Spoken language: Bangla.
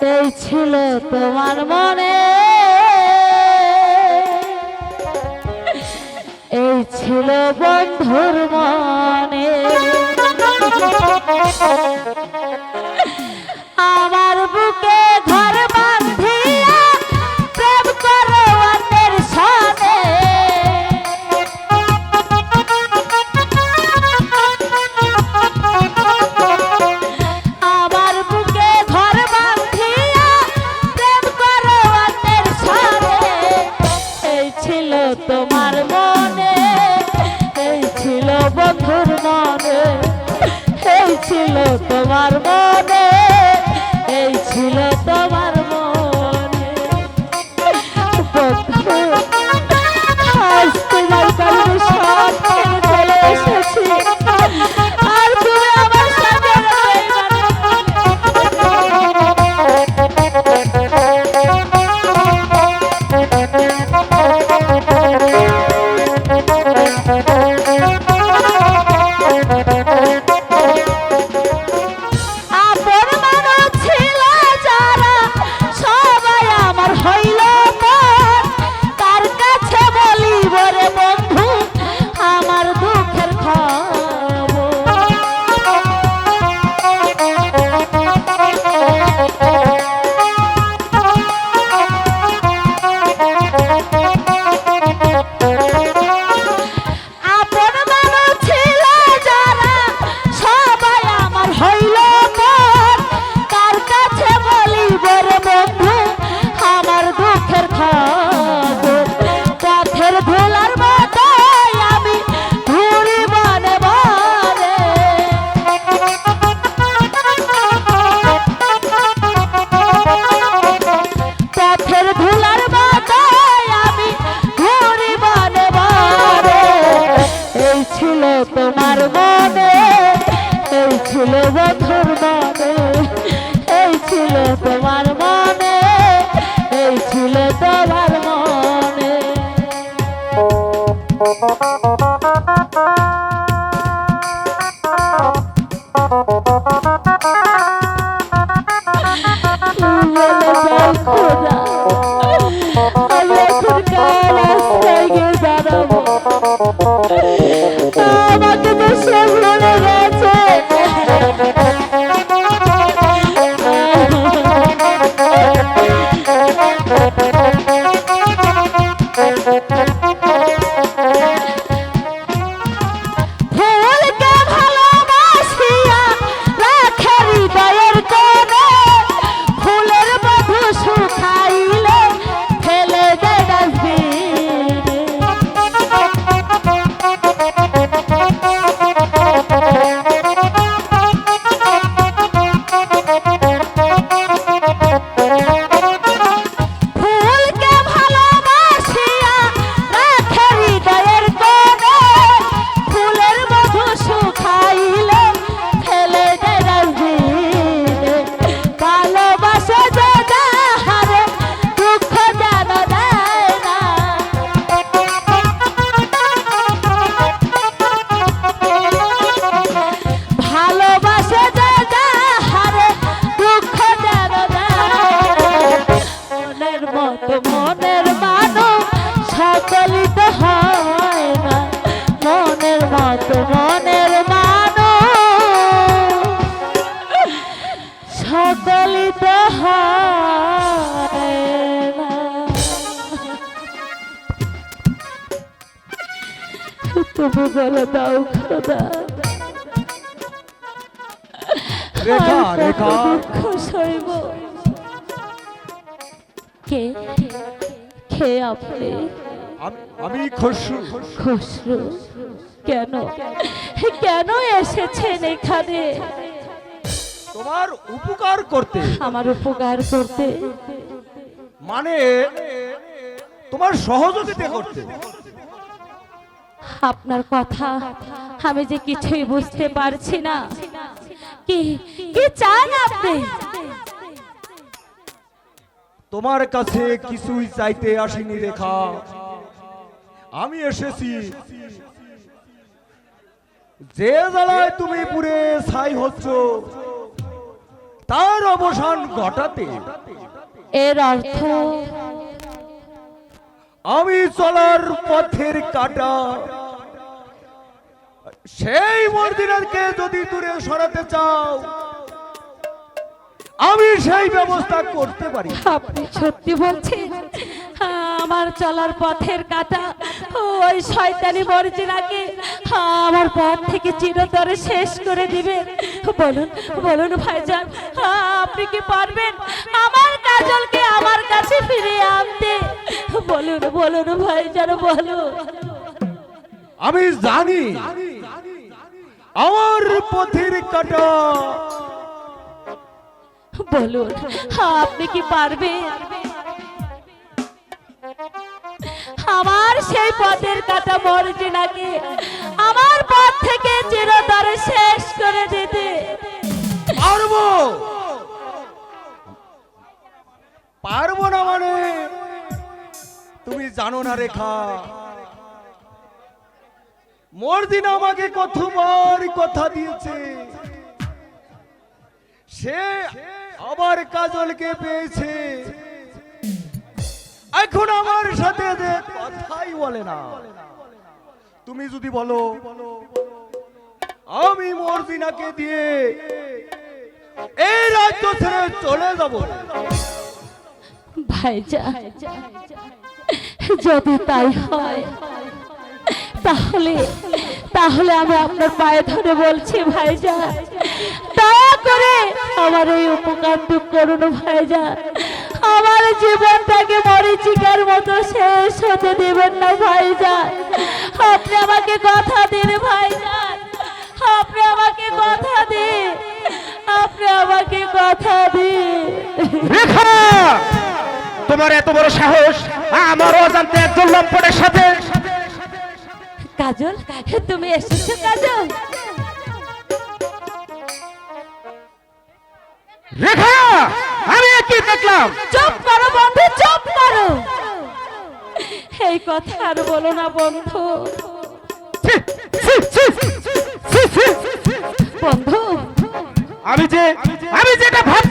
সেই ছিল তোমার মনে। এই ছিল বন্ধুর মনে। তোমার খোদা তবু গলা দাও খোদা। কে আপনি? আমি খসরু। খসরু? কেন? কেন এসেছেন এখানে? তোমার উপকার করতে। আমার উপকার করতে। মানে তোমার সহযোগিতা করতে। আপনার কথা। আমি যে কিছুই বুঝতে পারছি না। কি কি চান আপনি? তোমার কাছে কিছুই চাইতে আসিনি রেখা। আমি এসেছি। যে জ্বালায় তুমি পুরে ছাই হচ্ছ তার অবসান ঘটাতে। এর অর্থ? আমি চলার পথের কাটা সেই মর্দিনাকে যদি দূরে সরাতে চাও আমি সেই ব্যবস্থা করতে পারি। আপনি সত্যি বলছেন আমার চলার পথের কাটা ওই শয়তানি মর্জিনাকে আমার পথ থেকে চিরতরে শেষ করে দিবেন বলুন বলুন ভাইজান আপনি কি পারবেন আমার কাজলকে আমার কাছে ফিরিয়ে আনতে? বলুন বলুন ভাইজান বলুন। আমি জানি আমার পথের কাটা। বলুন আপনি কি পারবেন? আমার সেই পথের কাটা মর্জিনাকে আমার পথ থেকে চিরতরে শেষ করে দিতে। পারব। পারব না মানে? তুমি জানো না রেখা। মর্দিন আমাকে কতবার কথা দিয়েছে। সে আবার কাজলকে পেয়েছে। এখন আমার সাথে কথাই বলে না। তুমি যদি বলো, আমি মর্জিনাকে দিয়ে এই রাজ্য ছেড়ে চলে যাব। ভাইজা যদি তাই হয় তাহলে তাহলে আমি আপনার পায়ে ধরে বলছি ভাইজা দয়া করে আমার এই উপকারটুকু করুন ভাইজা আমার জীবনটাকে মরিচিকার মতো শেষ হতে দেবেন না ভাইজা আপনি আমাকে কথা দিন, ভাইজান। আপনি আমাকে কথা দিন। আপনি আমাকে কথা দিন। তোমার এত বড় সাহস, আমার অজান্তে একজন লম্পটের সাথে কাজল তুমি এসেছ কাজল? রেখা আমি কি দেখলাম? চুপ করো বন্ধু চুপ করো। এই কথা আর বলো না বন্ধু। বন্ধু। আমি যে আমি যেটা ভালো